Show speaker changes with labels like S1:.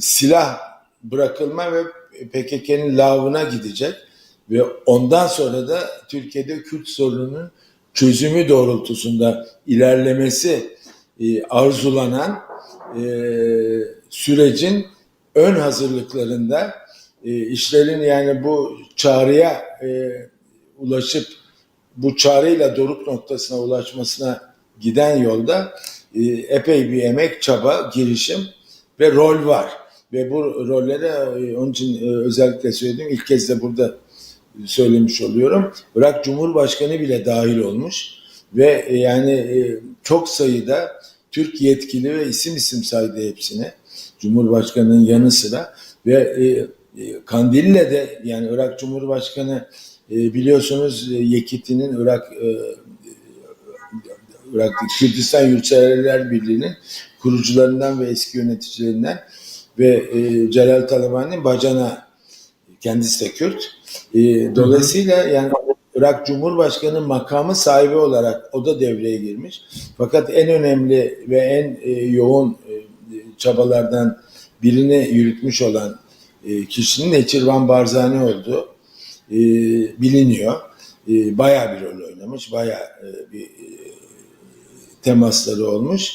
S1: silah bırakılma ve PKK'nın lavına gidecek ve ondan sonra da Türkiye'de Kürt sorununun çözümü doğrultusunda ilerlemesi e, arzulanan e, sürecin ön hazırlıklarında e, işlerin yani bu çağrıya e, ulaşıp bu çağrıyla doruk noktasına ulaşmasına giden yolda e, epey bir emek, çaba, girişim ve rol var. Ve bu rollere e, onun için e, özellikle söyledim. İlk kez de burada söylemiş oluyorum. Irak Cumhurbaşkanı bile dahil olmuş ve e, yani çok sayıda Türk yetkili ve isim isim saydı hepsini. Cumhurbaşkanının yanı sıra ve Kandil'le de yani Irak Cumhurbaşkanı biliyorsunuz Yekiti'nin Irak Irak Kürdistan Yurtseverler Birliği'nin kurucularından ve eski yöneticilerinden ve e, Celal Talabani'nin bacana kendisi de Kürt. E, dolayısıyla yani Irak Cumhurbaşkanı makamı sahibi olarak o da devreye girmiş. Fakat en önemli ve en e, yoğun e, çabalardan birini yürütmüş olan e, kişinin Neçirvan Barzani olduğu e, biliniyor. E, bayağı bir rol oynamış, bayağı e, bir e, temasları olmuş